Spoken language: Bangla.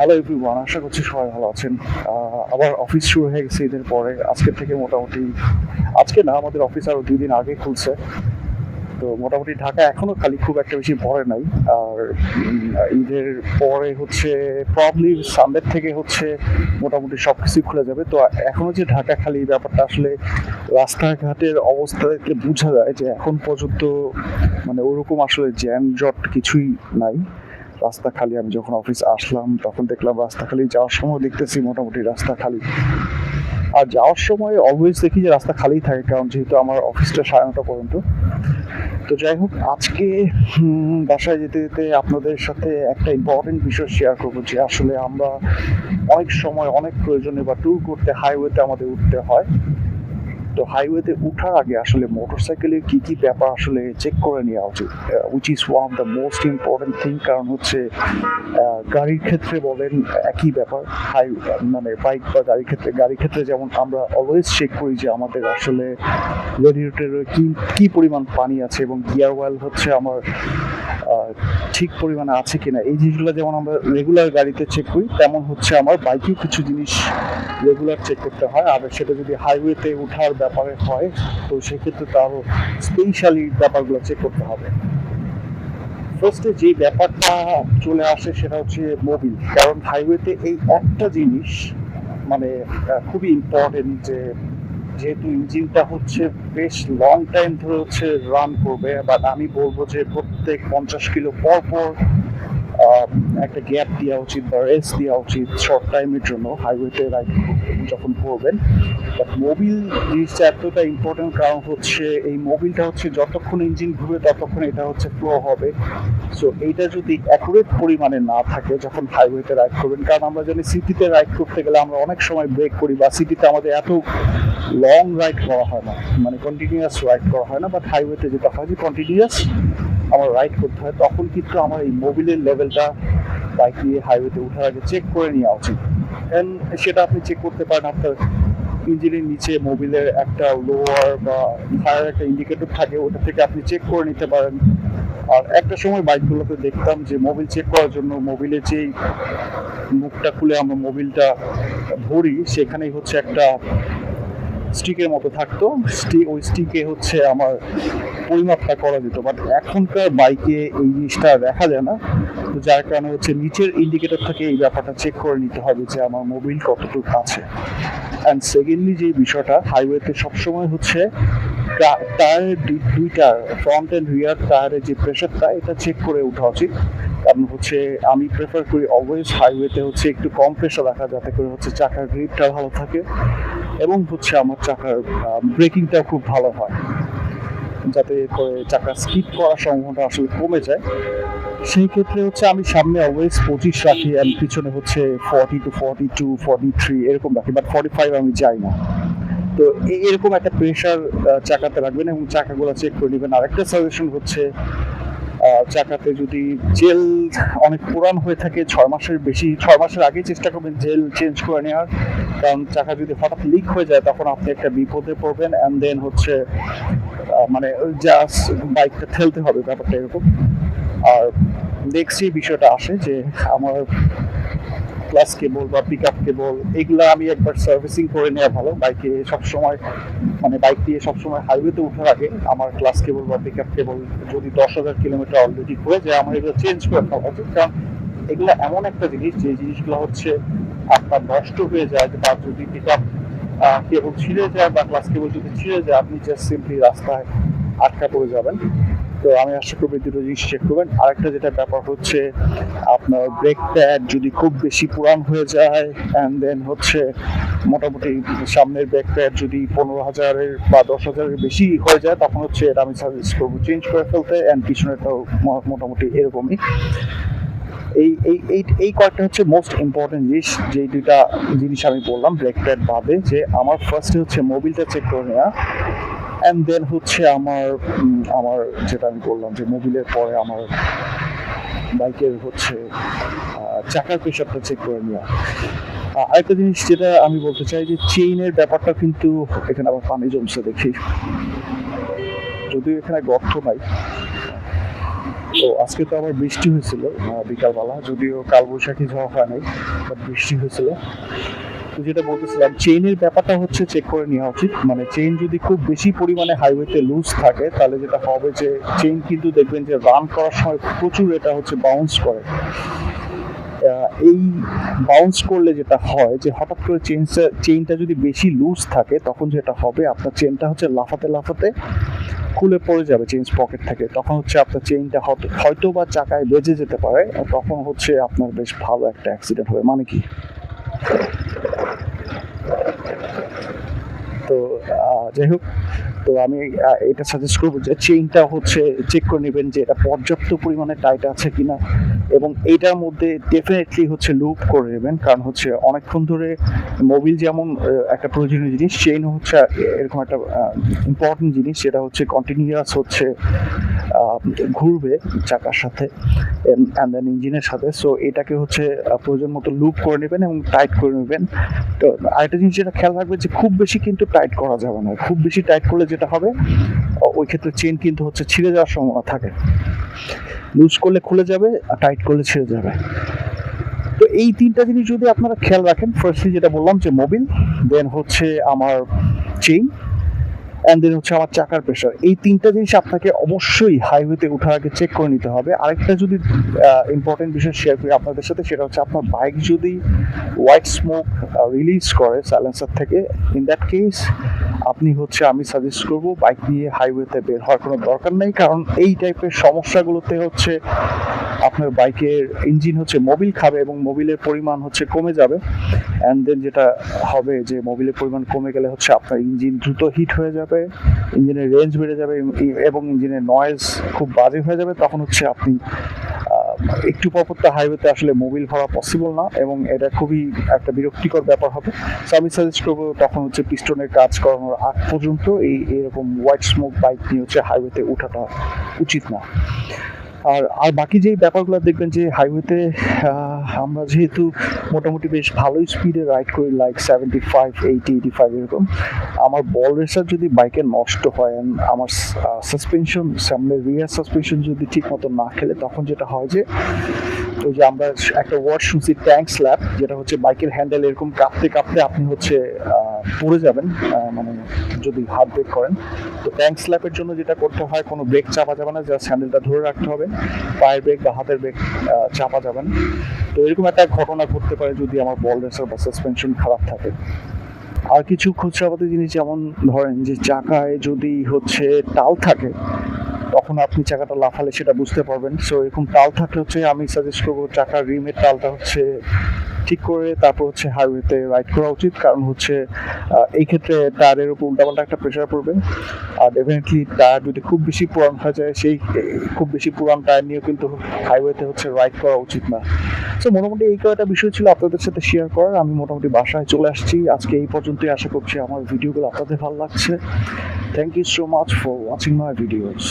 হ্যালো এভরিওয়ান আশা করছি সবাই ভালো আছেন। আবার অফিস শুরু হয়ে গেছে ঈদের পরে, আজকের থেকে মোটামুটি, আজকে না, আমাদের অফিস আরও দুই দিন আগে খুলছে। তো মোটামুটি ঢাকা এখনও খালি, খুব একটা বেশি ভরে নাই। আর ঈদের পরে হচ্ছে প্রবলি সানডে থেকে হচ্ছে মোটামুটি সব কিছুই খুলে যাবে। তো এখনও যে ঢাকা খালি ব্যাপারটা আসলে রাস্তাঘাটের অবস্থা বোঝা যায় যে এখন পর্যন্ত মানে ওরকম আসলে জ্যানজট কিছুই নাই। রাস্তা খালি আমি যখন অফিস আসলাম, তখন দেখলাম রাস্তা খালি যাওয়ার সময় দেখতেছি মোটামুটি রাস্তা খালি আর যাওয়ার সময় অলওয়েজ দেখি যে রাস্তা খালি থাকে, কারণ যেহেতু আমার অফিসটা সাড়ে নটা পর্যন্ত। তো যাই হোক, আজকে বাসায় যেতে যেতে আপনাদের সাথে একটা ইম্পর্টেন্ট বিষয় শেয়ার করব যে আসলে আমরা অনেক সময় অনেক প্রয়োজনে বা ট্যুর করতে হাইওয়েতে আমাদের উঠতে হয়। তো হাইওয়েতে উঠার আগে আসলে মোটরসাইকেলের কি কি ব্যাপার আসলে চেক করে নেওয়া উচিত? Which is one the most important thing কারণ হচ্ছে গাড়ির ক্ষেত্রে বলেন, একই ব্যাপার। হাই মানে বাইক বা গাড়ির ক্ষেত্রে গাড়ির ক্ষেত্রে যেমন আমরা অলওয়েজ চেক করি যে আমাদের আসলে রেডিয়েটরে কি কি পরিমাণ পানি আছে এবং গিয়ার অয়েল হচ্ছে আমার ঠিক পরিমাণে আছে কিনা? এই জিনিসগুলো যেমন আমরা রেগুলার গাড়িতে চেক করি, তেমন হচ্ছে আমার বাইকেও কিছু জিনিস রেগুলার চেক করতে হয়। আর সেটা যদি হাইওয়েতে ওঠার ব্যাপারে হয়, তো সেক্ষেত্রে তো আরও স্পেশালি ব্যাপারগুলো চেক করতে হবে। ফার্স্টে যে ব্যাপারটা চলে আসে সেটা হচ্ছে মোবিল কারণ হাইওয়েতে এই একটা জিনিস মানে খুবই ইম্পর্টেন্ট যে যেহেতু ইঞ্জিনটা হচ্ছে বেশ লং টাইম ধরে হচ্ছে রান করবে বাট আমি বলব যে প্রত্যেক পঞ্চাশ কিলো পর পর একটা গ্যাপ দেওয়া উচিত বা রেস্ট দেওয়া উচিত শর্ট টাইমের জন্য হাইওয়েতে রাইড যখন করবেন। বাট মোবিল জিনিসটা এতটা ইম্পর্টেন্ট কারণ হচ্ছে এই মোবিলটা হচ্ছে যতক্ষণ ইঞ্জিন ঘুরবে ততক্ষণ এটা হচ্ছে ফ্লো হবে। সো এইটা যদি অ্যাকুরেট পরিমাণে না থাকে যখন হাইওয়েতে রাইড করবেন, কারণ আমরা জানি সিটিতে রাইড করতে গেলে আমরা অনেক সময় ব্রেক করি বা সিটিতে আমাদের এত লং রাইড করা হয় না মানে কন্টিনিউয়াস রাইড করা হয় না বাট হাইওয়েতে যেটা হয় যে কন্টিনিউয়াস আমার রাইড করতে হয়, তখন কিন্তু আমার এই মোবিলের লেভেলটা বাইক নিয়ে হাইওয়েতে ওঠার আগে চেক করে নেওয়া উচিত। অ্যান্ড সেটা আপনি চেক করতে পারেন আপনার ইঞ্জিনের নিচে মোবিলের একটা লোয়ার বা ফায়ার একটা ইন্ডিকেটর থাকে, ওটা থেকে আপনি চেক করে নিতে পারেন। আর একটা সময় বাইকগুলোতে দেখতাম যে মোবিল চেক করার জন্য মোবিলের যেই মুখটা খুলে আমরা মোবিলটা ভরি, সেখানেই হচ্ছে একটা স্টিকের মতো থাকতো। স্টিক ওই স্টিকে হচ্ছে আমার পরিমাপটা করা যেত। বাট এখনকার বাইকে এই জিনিসটা দেখা যায় না। তো যার কারণে হচ্ছে নিচের ইন্ডিকেটর থেকে এই ব্যাপারটা চেক করে নিতে হবে যে আমার মোবিল কতটুকু আছে। অ্যান্ড সেকেন্ডলি যে বিষয়টা হাইওয়েতে সবসময় হচ্ছে টায়ারের দুইটা ফ্রন্ট অ্যান্ড রিয়ার টায়ারের যে প্রেশারটা এটা চেক করে ওঠা উচিত। কারণ হচ্ছে আমি প্রেফার করি অলওয়েজ হাইওয়েতে হচ্ছে একটু কম প্রেশার রাখা, যাতে করে হচ্ছে চাকার গ্রিপটা ভালো থাকে। এবং হচ্ছে আমার চাকার ব্রেকিংটাও খুব ভালো হয়। যাতে করে চাকা স্কিপ করার সম্ভাবনা আসলে কমে যায়। সেই ক্ষেত্রে হচ্ছে আমি সামনে অলওয়েজ পঁচিশ রাখি আর পিছনে হচ্ছে forty two forty two forty three এরকম রাখি। বাট ফর্টি ফাইভ আমি যাই না। তো এরকম একটা প্রেশার চাকাতে রাখবেন এবং চাকাগুলো চেক করে নেবেন। আরেকটা সাজেশন হচ্ছে চাকাতে যদি জেল অনেক পুরান হয়ে থাকে, ছয় মাসের বেশি, ছয় মাসের আগে চেষ্টা করবেন জেল চেঞ্জ করে নেওয়ার। কারণ চাকা যদি হঠাৎ লিক হয়ে যায়, তখন আপনি একটা বিপদে পড়বেন অ্যান্ড দেন হচ্ছে মানে জাস্ট বাইকটা ঠেলতে হবে ব্যাপারটা এরকম। আর দেখছি বিষয়টা আসে যে আমার ক্লাস কেবল বা পিক আপ কেবল এগুলো আমি একবার সার্ভিসিং করে নেওয়া ভালো। বাইকে সবসময় মানে বাইক দিয়ে সবসময় হাইওয়েতে ওঠার আগে আমার ক্লাস কেবল বা পিক আপ কেবল যদি দশ হাজার কিলোমিটার অলরেডি হয়ে যায়, আমার এগুলো চেঞ্জ করে ফেলা উচিত কারণ এগুলো এমন একটা জিনিস, যে জিনিসগুলো হচ্ছে আপনার নষ্ট হয়ে যায় বা যদি পিক আপ কেবল ছিঁড়ে যায় বা ক্লাস কেবল যদি ছিঁড়ে যায়, আপনি জাস্ট সিম্পলি রাস্তায় আটকা পড়ে যাবেন। তো আমি আশা করব দুটো জিনিস চেক করবেন। আরেকটা যেটা ব্যাপার হচ্ছে, আপনার ব্রেক প্যাড যদি খুব বেশি পুরান হয়ে যায় অ্যান্ড দেন হচ্ছে মোটামুটি সামনের ব্রেক প্যাড যদি পনেরো হাজারের বা দশ হাজারের বেশি হয়ে যায়, তখন হচ্ছে এটা আমি সাজেস্ট করব চেঞ্জ করে ফেলতে অ্যান্ড পিছনেরটাও মো- মোটামুটি এরকমই। এই এই এই এই কয়েকটা হচ্ছে মোস্ট ইম্পর্টেন্ট জিনিস, যেই দুইটা জিনিস আমি বললাম ব্রেক প্যাড বাদে, যে আমার ফার্স্টে হচ্ছে মোবিলটা চেক করে নেওয়া অ্যান্ড দেন হচ্ছে আমার আমার যেটা আমি বললাম যে মোবিলের পরে আমার বাইকের হচ্ছে চাকার প্রেশারটা চেক করে নেওয়া। আরেকটা জিনিস যেটা আমি বলতে চাই যে চেইনের ব্যাপারটা কিন্তু এখানে আবার পানি জমছে দেখি। যদিও এখানে গর্ত নাই। তো আজকে তো আবার বৃষ্টি হয়েছিল বিকালবেলা। যদিও কালবৈশাখী ঝড় হয় নাই বাট বৃষ্টি হয়েছিল। যেটা বলতেছিলাম চেইনের ব্যাপারটা হচ্ছে চেক করে নেওয়া উচিত। মানে চেইন যদি খুব বেশি পরিমাণে হাইওয়েতে লুজ থাকে, তাহলে যেটা হবে যে চেইন কিন্তু দেখবেন যে রান করার সময় প্রচুর এটা হচ্ছে বাউন্স করে। এই বাউন্স করলে যেটা হয় যে হঠাৎ করে চেইনটা চেইনটা যদি বেশি লুজ থাকে, তখন যেটা হবে আপনার চেইনটা হচ্ছে লাফাতে লাফাতে খুলে পড়ে যাবে চেইন পকেট থেকে। তখন হচ্ছে আপনার চেইনটা হয়তো বা চাকায় বেজে যেতে পারে তখন হচ্ছে আপনার বেশ ভালো একটা অ্যাক্সিডেন্ট হবে। মানে কি? তো যাই হোক, তো আমি এটা সাজেস্ট করব যে চেইনটা হচ্ছে চেক করে নেবেন যে এটা পর্যাপ্ত পরিমাণে টাইট আছে কিনা। এবং এইটার মধ্যে ডেফিনেটলি হচ্ছে লুপ করে নেবেন। কারণ হচ্ছে অনেকক্ষণ ধরে মোবিল যেমন একটা প্রয়োজনীয় জিনিস চেইন হচ্ছে এরকম একটা ইম্পর্টেন্ট জিনিস সেটা হচ্ছে কন্টিনিউয়াস হচ্ছে ঘুরবে চাকার সাথে অ্যান্ড দেন ইঞ্জিনের সাথে। সো এটাকে হচ্ছে প্রয়োজন মতো লুপ করে নেবেন এবং টাইট করে নেবেন। তো আরেকটা জিনিস যেটা খেয়াল রাখবে যে খুব বেশি কিন্তু টাইট করা যাবে না। খুব বেশি টাইট করলে যেটা হবে ওই ক্ষেত্রে চেন কিন্তু হচ্ছে ছিঁড়ে যাওয়ার সম্ভাবনা থাকে। লুজ করলে খুলে যাবে আর টাইট করলে ছিঁড়ে যাবে। তো এই তিনটা জিনিস যদি আপনারা খেয়াল রাখেন ফার্স্টলি যেটা বললাম যে মোবিল দেন হচ্ছে আমার চেইন অ্যান্ড দেন হচ্ছে আমার চাকার প্রেশার এই তিনটা জিনিস আপনাকে অবশ্যই হাইওয়েতে ওঠার আগে চেক করে নিতে হবে। আরেকটা যদি ইম্পর্টেন্ট বিষয় শেয়ার করি আপনাদের সাথে, সেটা হচ্ছে আপনার বাইক যদি হোয়াইট স্মোক রিলিজ করে সাইলেন্সার থেকে ইন দ্যাট কেস আপনি হচ্ছে আমি সাজেস্ট করব বাইক নিয়ে হাইওয়েতে বের হওয়ার কোনো দরকার নেই। কারণ এই টাইপের সমস্যাগুলোতে হচ্ছে আপনার বাইকের ইঞ্জিন হচ্ছে মোবিল খাবে এবং মোবিলের পরিমাণ হচ্ছে কমে যাবে। অ্যান্ড দেন যেটা হবে যে মোবিলের পরিমাণ কমে গেলে হচ্ছে আপনার ইঞ্জিন দ্রুত হিট হয়ে যাবে, ইঞ্জিনের রেঞ্জ বেড়ে যাবে এবং ইঞ্জিনের নয়েজ খুব বাজে হয়ে যাবে। তখন হচ্ছে আপনি একটু পর পর হাইওয়েতে আসলে মোবিল ভরা পসিবল না এবং এটা খুবই একটা বিরক্তিকর ব্যাপার হবে। সো আমি সাজেস্ট করব তখন হচ্ছে পিস্টনের কাজ করানোর আগ পর্যন্ত এই এরকম হোয়াইট স্মোক বাইক নিয়ে হচ্ছে হাইওয়েতে ওঠাটা উচিত না। আর আর বাকি যেই ব্যাপারগুলো দেখবেন যে হাইওয়েতে আমরা যেহেতু মোটামুটি বেশ ভালোই স্পিডে রাইড করি like seventy five eighty eighty five এরকম, আমার বল রেসার যদি বাইকে নষ্ট হয় আমার সাসপেনশন সামনে রিয়ার সাসপেনশন যদি ঠিক মতো না খেলে, তখন যেটা হয় যে ওই যে আমরা একটা ওয়ার্ড শুনছি ট্যাঙ্ক স্ল্যাপ যেটা হচ্ছে বাইকের হ্যান্ডেল এরকম কাঁপতে কাঁপতে আপনি হচ্ছে পড়ে যাবেন মানে যদি হাত ব্রেক করেন। তো ট্যাঙ্ক স্ল্যাপের জন্য যেটা করতে হয়, কোনো ব্রেক চাপা যাবে না যা স্যান্ডেলটা ধরে রাখতে হবে। পায়ের ব্রেক বা হাতের ব্রেক চাপা যাবে না। তো এরকম একটা ঘটনা ঘটতে পারে যদি আমার বল রেসার বা সাসপেনশন খারাপ থাকে। আর কিছু খুচরাপাতি জিনিস যেমন ধরেন যে চাকায় যদি হচ্ছে টাল থাকে, তখন আপনি চাকাটা লাফালে সেটা বুঝতে পারবেন। সো এরকম টাল থাকলে হচ্ছে আমি সাজেস্ট করব চাকার রিমের টালটা হচ্ছে ঠিক করে তারপর হচ্ছে হাইওয়েতে রাইড করা উচিত। কারণ হচ্ছে এই ক্ষেত্রে টায়ারের উপর উল্টাপাল্টা একটা প্রেশার পড়বে। আর ডেফিনেটলি টায়ার যদি খুব বেশি পুরান হয়ে যায়, সেই, খুব বেশি পুরান টায়ার নিয়েও কিন্তু হাইওয়েতে হচ্ছে রাইড করা উচিত না। সো মোটামুটি এই কয়েকটা বিষয় ছিল আপনাদের সাথে শেয়ার করার। আমি মোটামুটি বাসায় চলে আসছি। আজকে এই পর্যন্তই আশা করছি আমার ভিডিওগুলো আপনাদের ভালো লাগছে। Thank you so much for watching my videos